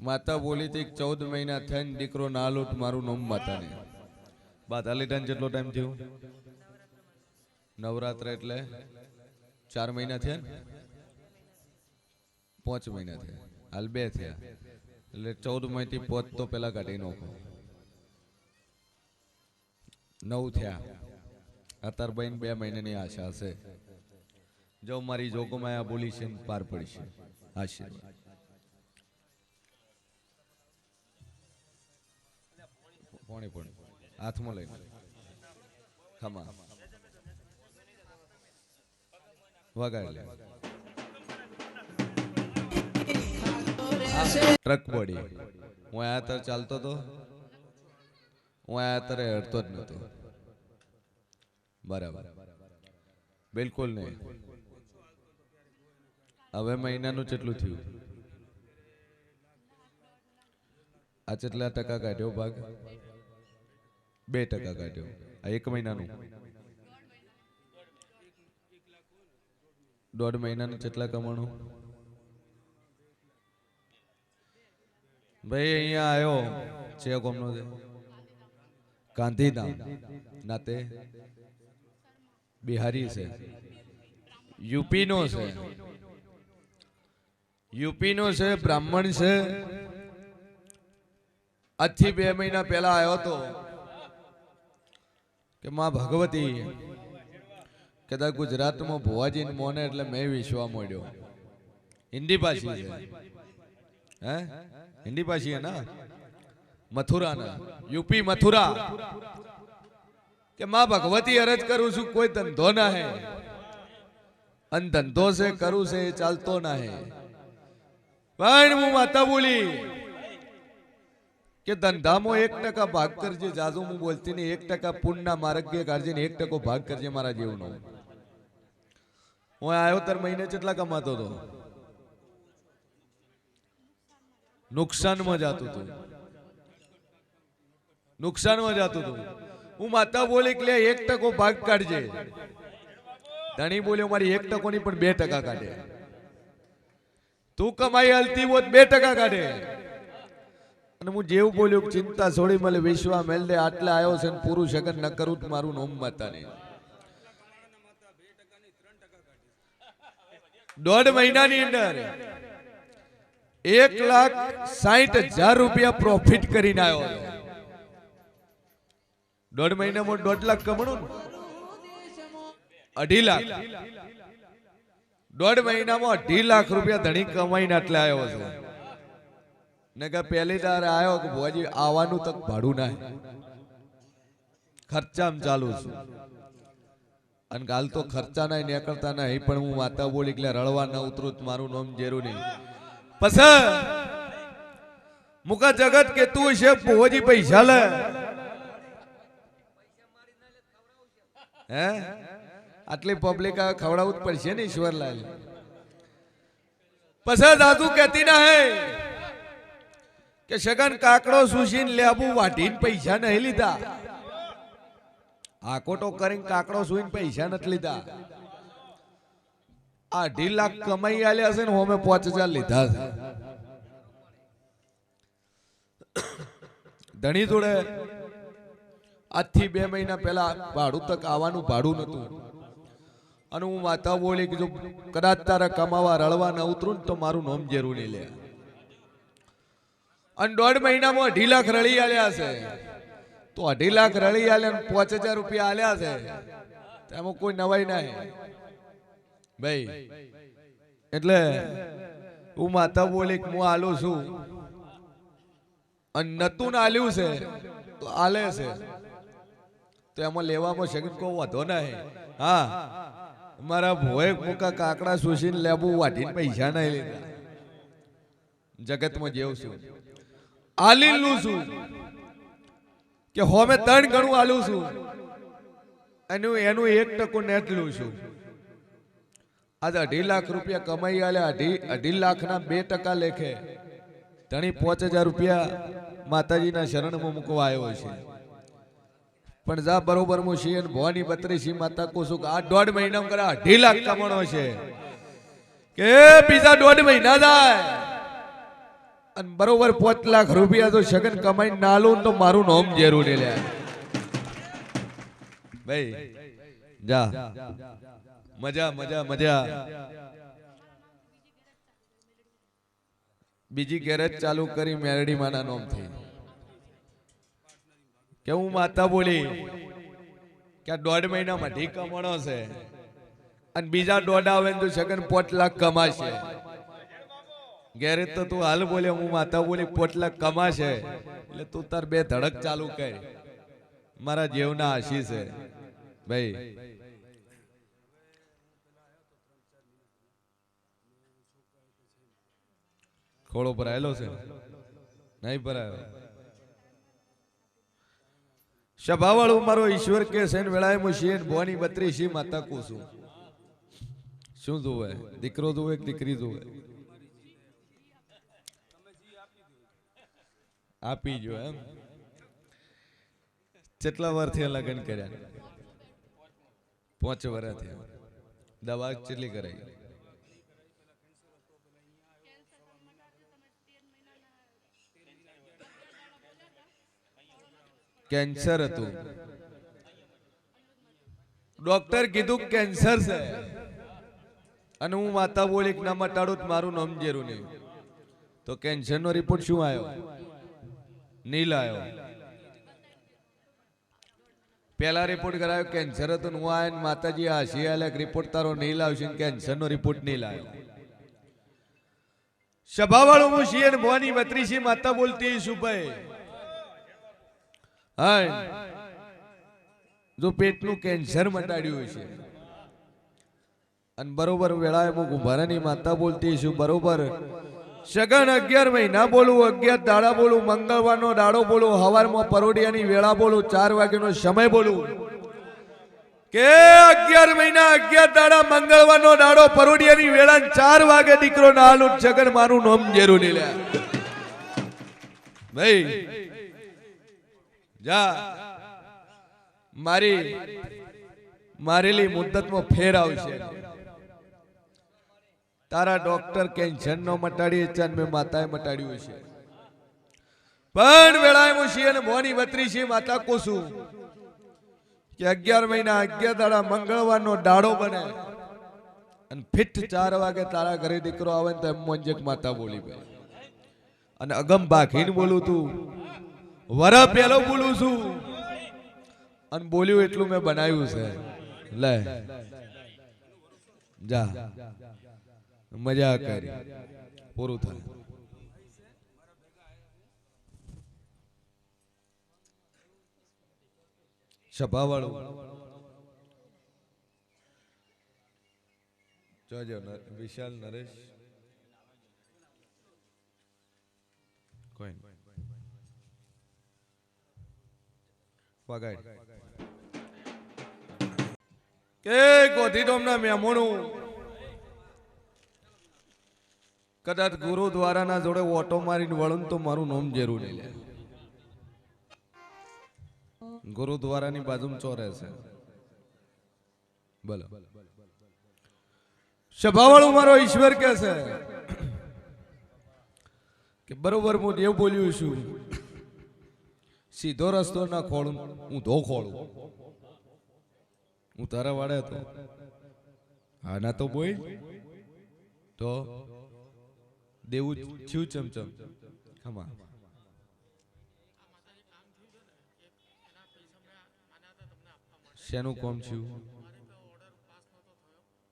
માતા બોલી હતી ચૌદ મહિના થઈને દીકરો ના લોટ મારું નામ માતાને. બાદ લીધા જેટલો ટાઈમ થયો? નવરાત્ર એટલે ચાર મહિના થયા પાંચ મહિના થયા. હાલ બે થયા. એટલે ચૌદ મહિનાથી પોચ તો પેલા કાઢી નાખો. નવ થયા. અત્યાર બહેન બે મહિનાની આશા હશે. જો મારી જોગમાં આ બોલી છે પાર પડી છે. આશીર્વાદ. પોણી પોણી હાથમાં લઈને. ખમા. વગાડી ટ્રક પડી. હું આ તર ચાલતો તો. હું આ તરે હડતો જ નતો બરાબર. બિલકુલ નહીં. હવે મહિનાનું કેટલું થયું. આ કેટલા ટકા કાઢ્યો ભાગ. બે ટકા કાઢ્યો. આ એક મહિનાનું. દોઢ મહિનાનું કેટલા કમાણું. ભાઈ, અહીંયા આવ્યો છે કોમનો છે. ગાંધીધામ. નાતે બિહારી છે. યુપીનો છે. યુપીનો છે, બ્રાહ્મણ છે. આજથી બે મહિના પહેલા આવ્યો હતો કે માં ભગવતી, કદાચ ગુજરાતમાં ભુવાજીને મોને એટલે મેં વિશ્વા મળ્યો હિન્દી પાછી છે. હે? હિન્દી પાછી હે ના? મથુરાના, યુપી મથુરા. કે માં ભગવતી અરજ કરું છું, કોઈ ધંધો ના હે અન ધંધો છે, કરું છે ચાલતો ના હે પણ હું માતા બોલી. કે ધંધામાં એક ટકા ભાગ કરજે, જાજુ હું બોલતી ને એક ટકા પુણના માર્ગે કાઢજે ને એક ટકો ભાગ કરજે મારા જીવનો. હું આવ્યો તર મહિને કેટલા કમાતો હતો. નુકસાનમાં જતું હતું. નુકસાનમાં જતું હતું. હું માતા બોલી કે લે, એક ટકો ભાગ કાઢજે. ધણી બોલ્યો, મારી એક ટકો ની પણ બે ટકા કાઢે. તું કમાઈ, હલતી હોત, બે ટકા કાઢે. અને હું જેવું બોલ્યું ચિંતા છોડી મળે વિશ્વા મેલ દે આટલા આવ્યો છે પૂરું શગન ન કરું મારું નોમ માતા નહીં દોઢ મહિનાની અંદર એક લાખ સાઠ હજાર રૂપિયા પ્રોફિટ કરીને આવ્યો દોઢ મહિનામાં દોઢ લાખ કમણું અઢી લાખ. દોઢ મહિનામાં અઢી લાખ રૂપિયા ધણી કમાઈને આટલે આવ્યો છે. ને કે પહેલી તાર આવ્યો કે ભોજી આવવાનું તક ભાડું ના ખર્ચામ ચાલુ છું. અને કાલ તો ખર્ચા ના નીકળતા નહીં પણ હું માતા બોલી એટલે રળવા ન ઉતરું, મારું નામ જેરું નહીં. પછી મુકા જગત કે તું છે ભોજી પૈસા લે. હે? આટલી પબ્લિક આ ખવડાવવું જ પડશે ને ઈશ્વરલાલ પછી દાદુ કહેતી ના હે. કે સગન કાકડો સુશીન લેબુ વાટીને પૈસા નહીં લીધા. આકોટો કરીને કાકડો સુઈને પૈસા નથી લીધા. અઢી લાખ કમાઈ આલ્યા છે ને હોમે પાંચ હજાર લીધા છે. ધણી જોડે આજથી બે મહિના પહેલા ભાડું તક આવવાનું ભાડું નતું અને હું માતા બોલી કે જો કદાચ તારા કમાવા, રળવા ન ઉતરું ને તો મારું નામ જેરું નહીં લે. અને દોઢ મહિનામાં અઢી લાખ રળી આલ્યા છે. તો અઢી લાખ રળી આલ્યા પાંચ હજાર રૂપિયા આલ્યા છે. તેમાં કોઈ નવાઈ નહીં. ભાઈ, એટલે હું માતા બોલી હું આલું છું. અને નતું આલ્યું છે, તો આલે છે. તો એમાં લેવામાં શકીન કોઈ વધો નહીં. હા. મારા ભોય મૂકા કાકડા શોષીને લેવું વાઢીને પૈસા નહીં લીધા. જગતમાં જેવું છું. આલીલું છું. કે હોમે ત્રણ ગણું આલું છું. એનું એનું એક ટકો નેટલું છું. આજે અઢી લાખ રૂપિયા કમાઈ આલે, અઢી અઢી લાખના બે ટકા લેખે. ધણી પાંચ હજાર રૂપિયા માતાજીના શરણમાં મૂકવા આવ્યો છે. પણ જા બરોબર હું છીએ ભવાની બત્રીસી માતા કોશું કે આ દોઢ મહિનામાં કરે અઢી લાખ કમાણો છે. કે બીજા દોઢ મહિના જાય. અને બરોબર પાંચ લાખ રૂપિયા તો સગન કમાઈ ના લો ને તો મારું નામ જેરું ને લે. ભાઈ, જા. મજા મજા મજા. બીજી ગેરેજ ચાલુ કરી મેરડી માના નામ થઈ. કે માતા બોલી કે દોઢ મહિનામાં ઢી કમાણો છે. અને બીજા દોઢ આવે તો સગન પોટ લાખ કમાશે. ગેરેજ તો તું હાલ બોલે, હું માતા બોલી પોટલા કમા કમાશે. એટલે તું તાર બે ધડક ચાલુ કર. મારા જેવના આશીષ છે. ભાઈ. ખોળો ભરાયેલો છે. નહીં ભરાયો સભાવાળું મારો ઈશ્વર કે સેન વેળાએ હું ભવાની બત્રી શી માતા કુસું. શું જોવે? દીકરો જોવે કે દીકરી જોવે? આપી જો એમ. કેટલા વર્ષથી લગ્ન કર્યા પાંચ વર્ષ થયા. દવા કેટલી કરાઈ? કેન્સર હતું. ડોક્ટર કીધું કેન્સર છે. અને હું માતા બોલી ના મટાડું મારું નામ જેરું નહીં. તો કેન્સર નો રિપોર્ટ શું આવ્યો? નીલ આવ્યો પેલા રિપોર્ટ કરાયો કેન્સર હતું હું આયા માતાજી આ આલ્યા રિપોર્ટ તારો નહીં લાવશે કેન્સર નો રિપોર્ટ નહીં લાવ્યો સભાવાળું હું છીએ ને ભવાની બત્રીસી માતા બોલતી શું ભાઈ હા જો પેટનું કેન્સર મટાડ્યું છે. અને બરોબર વેળાએ હું કુંભારાની માતા બોલતી છું બરોબર. સગન અગિયાર મહિના બોલું અગિયાર દાડા બોલું મંગળવારનો દાડો બોલું હવારમાં પરોડિયાની વેળા બોલું ચાર વાગ્યાનો સમય બોલું કે અગિયાર મહિના, અગિયાર દાડા, મંગળવારનો દાડો પરોડિયાની વેળા ચાર વાગે દીકરો નાલું સગન મારું નોમ જેરું લે. ભાઈ, જા. મારી, મારેલી મુદ્દતમાં ફેર આવશે. તારા ડોક્ટર કેન્સર નો મટાડી ચાંદ મેં માતાએ મટાડ્યું છે પણ વેળાએ મુશી અને મોની બત્રી છે માતા કોસું કે અગિયાર મહિના, અગિયાર દાડા મંગળવારનો દાડો બને અને ફિટ ચાર વાગે તારા ઘરે દીકરો આવે ને તો એમ મોંજક માતા બોલી ભાઈ. અને અગમ બાખીને બોલું તું, વરા પેલો બોલું છું. અને બોલ્યું એટલું મેં બનાવ્યું છે. લે. જા. મજા કરી. પૂરું થાય. સભાવાળું. જોજો વિશાલ નરેશ. કોઈ. વગાડ કે ગોધીડોમના મહેમાનો કદાચ ગુરુદ્વારાના જોડે ઓટો મારીને વળું તો મારું નામ જરૂર નહીં લે. ગુરુદ્વારાની બાજુમાં ચોરે છે. બોલો. સભાવાળું મારો ઈશ્વર કે છે કે બરોબર હું દેવ બોલ્યું છું. સીધો રસ્તો ના ખોળું, હું ધો ખોળું. હું તારા વાળે હતો. હા ના તો બોલ તો? દેવું થયું ચમચમ ખમા શેનું કોમ થયું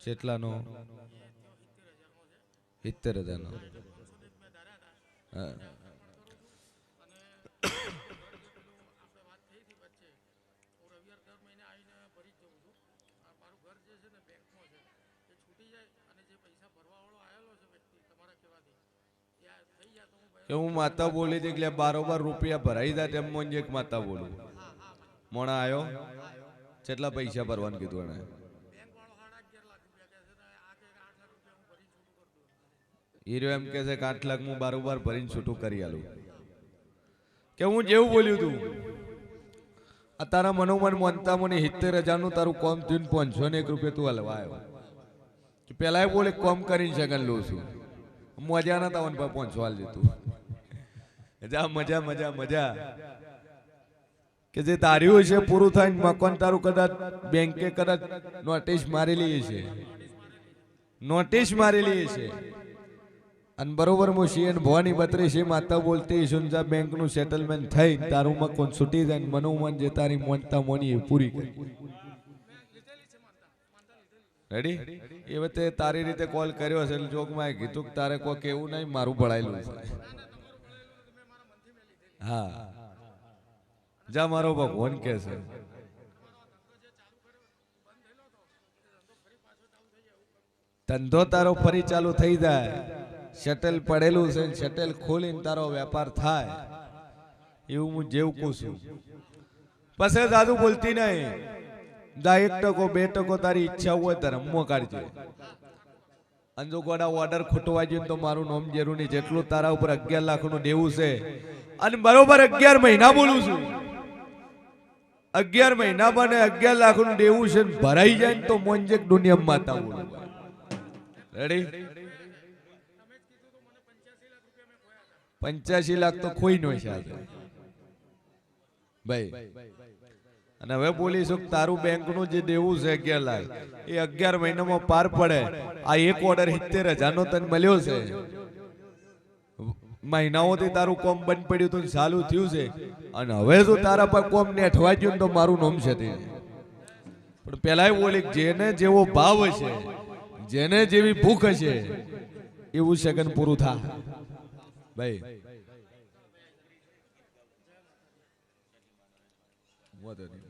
કેટલાનો સિત્તેર હજારનો. હા. કે હું માતા બોલી હતી એટલે બારોબાર રૂપિયા ભરાઈ જાય તેમ મને એક માતા બોલું. મોણા આવ્યો કેટલા પૈસા ભરવાનું કીધું એને હીરો એમ કે છે કે આઠ લાખ હું બારોબાર ભરીને છૂટું કરી આલું. કે હું જેવું બોલ્યું તું. આ તારા મનોમન મનતા મને સિત્તેર હજારનું તારું કોમ થયું પાંચસો ને એક રૂપિયા તું હલવા આવ્યો. પેલા બોલે કોમ કરીને સગન લઉં છું. મજા ના તાવન પર પાંચસો હાલ જા મજા મજા મજા. કે જે તાર્યું છે, પૂરું થાય મકાન તારું કદાચ બેંકે કદાચ નોટિસ મારેલી છે. નોટિસ મારેલી છે. અને બરોબર હું સીએન ભવાની બત્રીસ માતા બોલતી સુનજા બેંકનું સેટલમેન્ટ થઈ, તારું મકાન છૂટી જાય ને મનોમન જે તારી મોનતા મોની એ પૂરી કરી. રેડી એ વખતે તારી રીતે કોલ કર્યો છે જોકમાં કીધું કે તારે કોઈ કેવું નહીં, મારું ભળાયેલું છે. હા. જા મારો ભગવાન કે છે. ધંધો તારો ફરી ચાલુ થઈ જાય. શટલ પડેલું છે શટલ ખોલીને તારો વેપાર થાય. એવું હું જેવું કહું છું. પછી દાદુ બોલતી નહીં. દા એક ટકો, બે ટકો તારી ઈચ્છા હોય તારે રમવો કાઢજે. અને ઓર્ડર ખૂટવા જોઈએ તો મારું નામ જરૂર નહીં જેટલું તારા ઉપર અગિયાર લાખનું દેવું છે. અને બરોબર અગિયાર મહિના બોલું છું. અગિયાર મહિના બને અગિયાર લાખનું દેવું છે ભરાઈ જાય ને તો મોંજે દુનિયા માતા બોલું. રેડી પંચ્યાસી લાખ તો ખોઈ નો છે ભાઈ અને હવે બોલીશું કે તારું બેંકનું જે દેવું છે અગિયાર લાખ એ અગિયાર મહિનામાં પાર પડે. આ એક ઓર્ડર સિત્તેર હજાર નો તને મળ્યો છે? મહિનાઓથી તારું કોમ બંધ પડ્યું હતું ચાલુ થયું છે. અને હવે જો તારા પર કોમ ને અઠવાઈ ગયું તો મારું નામ છે તે. પણ પેલા બોલી જેને જેવો ભાવ હશે, જેને જેવી ભૂખ હશે, એવું સેકન્ડ પૂરું થા. ભાઈ. વાંધો.